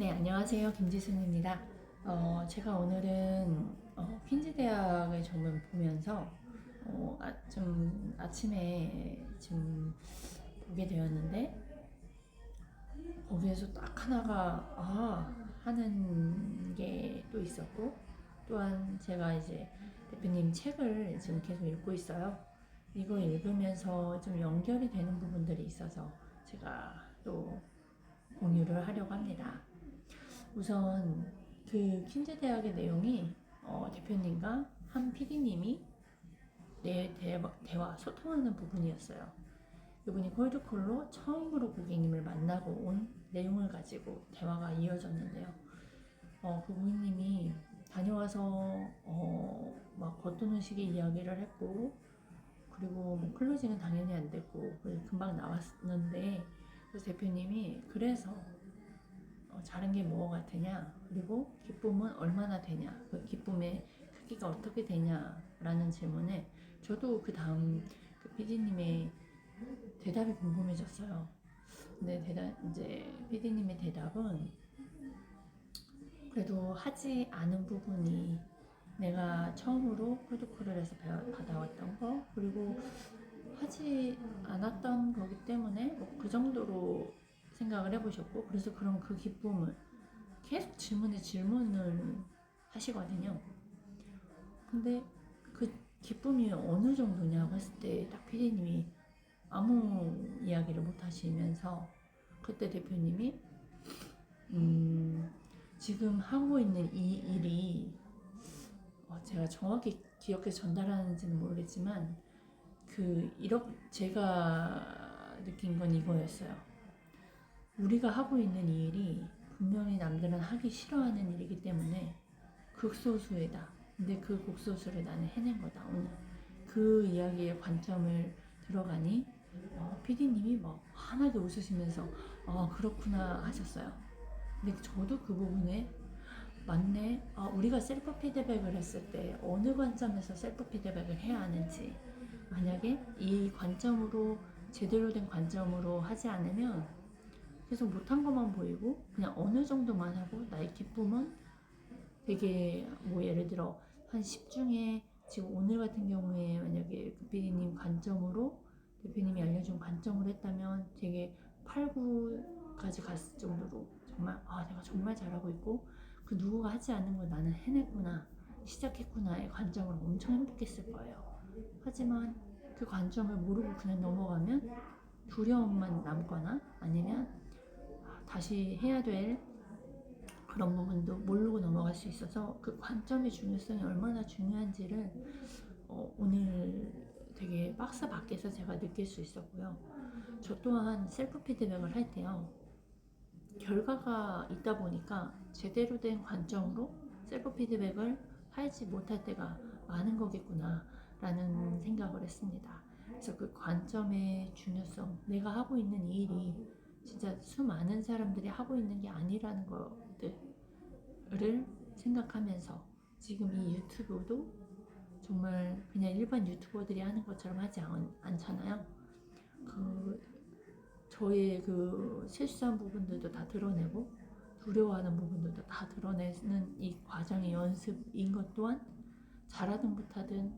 네, 안녕하세요. 김지순입니다. 어, 제가 오늘은 어, 퀸즈 대학을 정말 보면서 어, 아, 좀 아침에 좀 보게 되었는데 거기에서 딱 하나가 아 하는 게 또 있었고 또한 제가 이제 대표님 책을 지금 계속 읽고 있어요. 이거 읽으면서 좀 연결이 되는 부분들이 있어서 제가 또 공유를 하려고 합니다. 우선 그 퀸즈 대학의 내용이 어, 대표님과 한 PD님이 내 대화, 대화 소통하는 부분이었어요. 이분이 콜드콜로 처음으로 고객님을 만나고 온 내용을 가지고 대화가 이어졌는데요. 어, 그 고객님이 다녀와서 어, 막 겉도는 식의 이야기를 했고 그리고 뭐 클로징은 당연히 안 됐고 금방 나왔는데 그래서 대표님이 그래서 어, 잘한 게뭐 같으냐 그리고 기쁨은 얼마나 되냐 그 기쁨의 크기가 어떻게 되냐라는 질문에 저도 그 다음 그 PD님의 대답이 궁금해졌어요. 근데 대답 이제 PD님의 대답은 그래도 하지 않은 부분이 내가 처음으로 콜드콜을 해서 받아왔던 거 그리고 하지 않았던 거기 때문에 뭐 그 정도로 생각을 해보셨고 그래서 그럼 그 기쁨을 계속 질문에 질문을 하시거든요. 근데 그 기쁨이 어느 정도냐고 했을 때 딱 피디님이 아무 이야기를 못 하시면서 그때 대표님이 음 지금 하고 있는 이 일이 어, 제가 정확히 기억해서 전달하는지는 모르겠지만 그 이렇게 제가 느낀 건 이거였어요. 우리가 하고 있는 이 일이 분명히 남들은 하기 싫어하는 일이기 때문에 극소수이다. 근데 그 극소수를 나는 해낸 거다 오늘. 그 이야기의 관점을 들어가니 어, PD님이 막 환하게 웃으시면서 아 그렇구나 하셨어요. 근데 저도 그 부분에 맞네. 아, 우리가 셀프 피드백을 했을 때 어느 관점에서 셀프 피드백을 해야 하는지 만약에 이 관점으로 제대로 된 관점으로 하지 않으면 계속 못한 것만 보이고 그냥 어느 정도만 하고 나의 기쁨은 되게 뭐 예를 들어 한 10중에 지금 오늘 같은 경우에 만약에 그 PD님 관점으로 대표님이 알려준 관점으로 했다면 되게 8, 9까지 갔을 정도로 정말 아 내가 정말 잘하고 있고 그 누구가 하지 않는 걸 나는 해냈구나 시작했구나의 관점으로 엄청 행복했을 거예요. 하지만 그 관점을 모르고 그냥 넘어가면 두려움만 남거나 아니면 아, 다시 해야 될 그런 부분도 모르고 넘어갈 수 있어서 그 관점의 중요성이 얼마나 중요한지를 어, 오늘 되게 박스 밖에서 제가 느낄 수 있었고요. 저 또한 셀프 피드백을 할 때요. 결과가 있다 보니까 제대로 된 관점으로 셀프 피드백을 하지 못할 때가 많은 거겠구나 라는 생각을 했습니다. 그래서 그 관점의 중요성, 내가 하고 있는 이 일이 진짜 수많은 사람들이 하고 있는 게 아니라는 것들을 생각하면서 지금 이 유튜브도 정말 그냥 일반 유튜버들이 하는 것처럼 하지 않, 않잖아요. 그 저의 그 실수한 부분들도 다 드러내고 두려워하는 부분들도 다 드러내는 이 과정의 연습인 것 또한 잘하든 못하든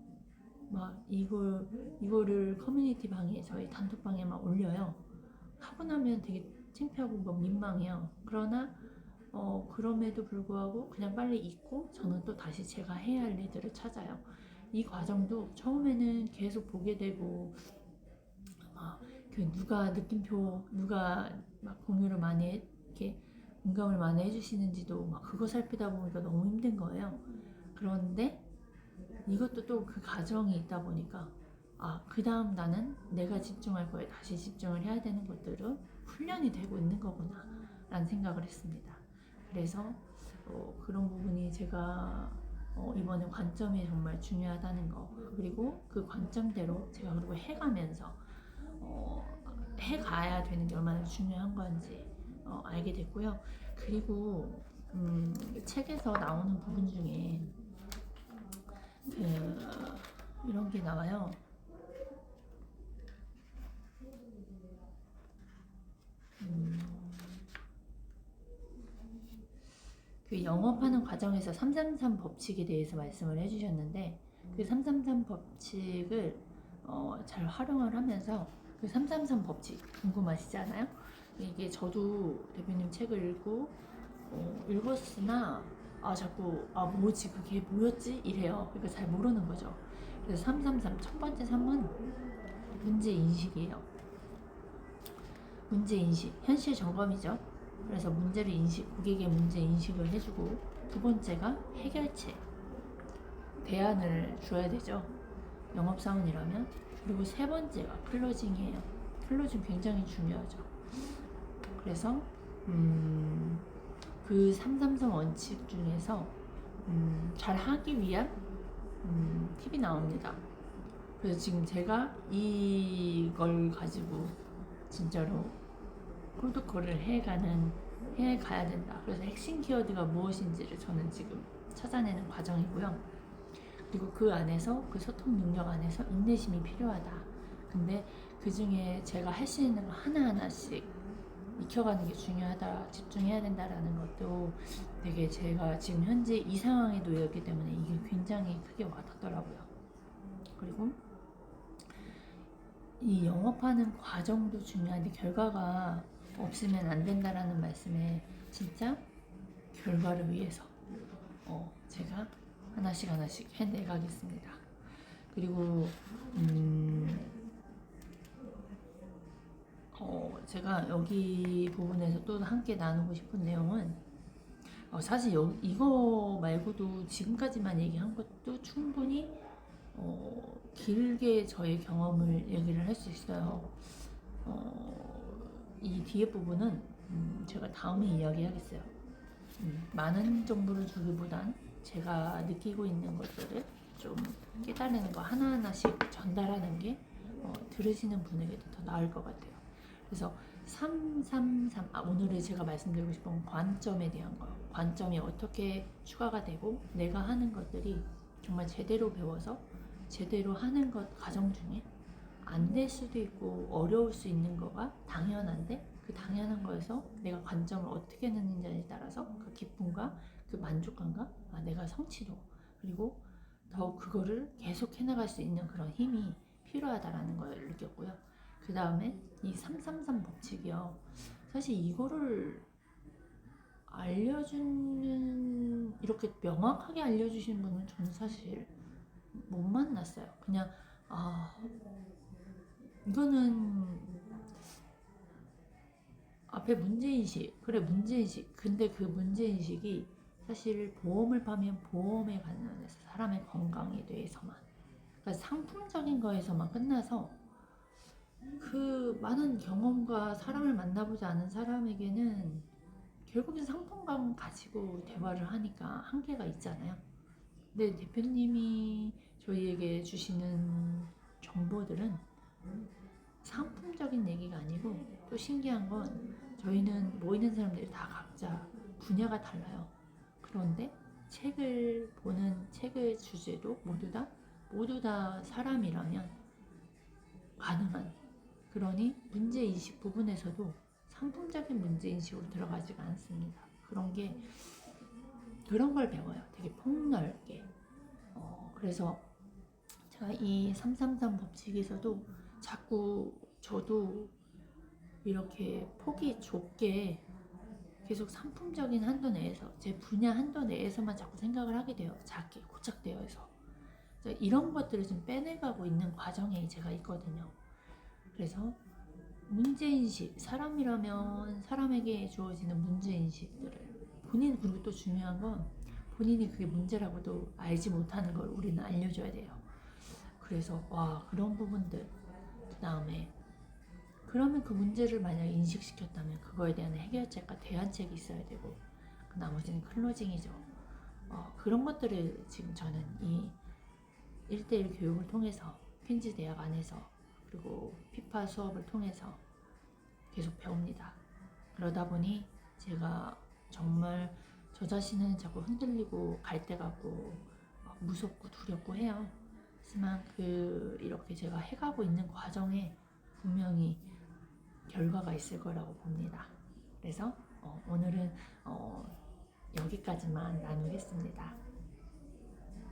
막 이걸 이거를 커뮤니티 방에 저희 단톡방에 막 올려요. 하고 나면 되게 창피하고 막 민망해요. 그러나 어 그럼에도 불구하고 그냥 빨리 잊고 저는 또 다시 제가 해야 할 일들을 찾아요. 이 과정도 처음에는 계속 보게 되고 막그 누가 느낌표 누가 막 공유를 많이 해- 이렇게 공감을 많이 해주시는지도 막 그거 살피다 보니까 너무 힘든 거예요. 그런데 이것도 또 그 과정이 있다 보니까 아, 그 다음 나는 내가 집중할 거에 다시 집중을 해야 되는 것들은 훈련이 되고 있는 거구나 라는 생각을 했습니다. 그래서 어, 그런 부분이 제가 어, 이번에 관점이 정말 중요하다는 거 그리고 그 관점대로 제가 그리고 해가면서 어, 해가야 되는 게 얼마나 중요한 건지 어, 알게 됐고요. 그리고 음, 책에서 나오는 부분 중에 그 이런 게 나와요. 음, 그 영업하는 과정에서 333 법칙에 대해서 말씀을 해주셨는데 그 333 법칙을 어, 잘 활용을 하면서 그 333 법칙 궁금하시잖아요? 이게 저도 대표님 책을 읽고 어, 읽었으나 아 자꾸 아 뭐지 그게 뭐였지 이래요. 그러니까 잘 모르는 거죠. 그래서 333 첫 번째 3은 문제 인식이에요. 문제 인식 현실 점검이죠. 그래서 문제를 인식 고객의 문제 인식을 해주고 두 번째가 해결책 대안을 줘야 되죠. 영업사원이라면 그리고 세 번째가 클로징이에요. 클로징 굉장히 중요하죠. 그래서 음, 그333 원칙 중에서 음, 잘 하기 위한 음, 팁이 나옵니다. 그래서 지금 제가 이걸 가지고 진짜로 콜드콜을 해가는 해 가야 된다. 그래서 핵심 키워드가 무엇인지를 저는 지금 찾아내는 과정이고요. 그리고 그 안에서 그 소통 능력 안에서 인내심이 필요하다. 근데 그 중에 제가 할 수 있는 거 하나 하나씩 익혀가는 게 중요하다. 집중해야 된다라는 것도 되게 제가 지금 현재 이 상황에 놓였기 때문에 이게 굉장히 크게 와닿더라고요. 그리고 이 영업하는 과정도 중요한데 결과가 없으면 안 된다라는 말씀에 진짜 결과를 위해서 어, 제가 하나씩 하나씩 해내가겠습니다. 그리고 음, 어, 제가 여기 부분에서 또 함께 나누고 싶은 내용은 어, 사실 여, 이거 말고도 지금까지만 얘기한 것도 충분히 어, 길게 저의 경험을 얘기를 할 수 있어요. 어, 이 뒤에 부분은 음, 제가 다음에 이야기하겠어요. 음, 많은 정보를 주기보단 제가 느끼고 있는 것들을 좀 깨달는 거 하나하나씩 전달하는 게 어, 들으시는 분에게도 더 나을 것 같아요. 그래서 333, 아, 오늘은 제가 말씀드리고 싶은 관점에 대한 거. 관점이 어떻게 추가가 되고 내가 하는 것들이 정말 제대로 배워서 제대로 하는 것 과정 중에 안 될 수도 있고 어려울 수 있는 거가 당연한데 그 당연한 거에서 내가 관점을 어떻게 넣는지에 따라서 그 기쁨과 그 만족감과 아, 내가 성취도 그리고 더욱 그거를 계속 해나갈 수 있는 그런 힘이 필요하다라는 걸 느꼈고요. 그 다음에 이 333 법칙이요. 사실 이거를 알려주는 이렇게 명확하게 알려주신 분은 저는 사실 못 만났어요. 그냥 아 이거는 앞에 문제인식 그래 문제인식 근데 그 문제인식이 사실 보험을 파면 보험에 관련해서 사람의 건강에 대해서만 그러니까 상품적인 거에서만 끝나서 그 많은 경험과 사람을 만나보지 않은 사람에게는 결국엔 상품감 가지고 대화를 하니까 한계가 있잖아요. 근데 대표님이 저희에게 주시는 정보들은 상품적인 얘기가 아니고 또 신기한 건 저희는 모이는 사람들이 다 각자 분야가 달라요. 그런데 책을 보는 책의 주제도 모두 다 모두 다 사람이라면 가능한 그러니 문제인식 부분에서도 상품적인 문제인식으로 들어가지가 않습니다. 그런 게 그런 걸 배워요. 되게 폭넓게. 어, 그래서 제가 이333 법칙에서도 자꾸 저도 이렇게 폭이 좁게 계속 상품적인 한도 내에서 제 분야 한도 내에서만 자꾸 생각을 하게 돼요. 작게 고착되어서 이런 것들을 좀 빼내가고 있는 과정에 제가 있거든요. 그래서 문제인식 사람이라면 사람에게 주어지는 문제인식들을 본인 그리고 또 중요한 건 본인이 그게 문제라고도 알지 못하는 걸 우리는 알려줘야 돼요. 그래서 와 그런 부분들 그 다음에 그러면 그 문제를 만약 인식시켰다면 그거에 대한 해결책과 대안책이 있어야 되고 그 나머지는 클로징이죠. 어, 그런 것들을 지금 저는 이 1대1 교육을 통해서 퀸즈 대학 안에서 그리고 피파 수업을 통해서 계속 배웁니다. 그러다 보니 제가 정말 저 자신은 자꾸 흔들리고 갈데 같고 무섭고 두렵고 해요. 하지만 그 이렇게 제가 해가고 있는 과정에 분명히 결과가 있을 거라고 봅니다. 그래서 어, 오늘은 어, 여기까지만 나누겠습니다.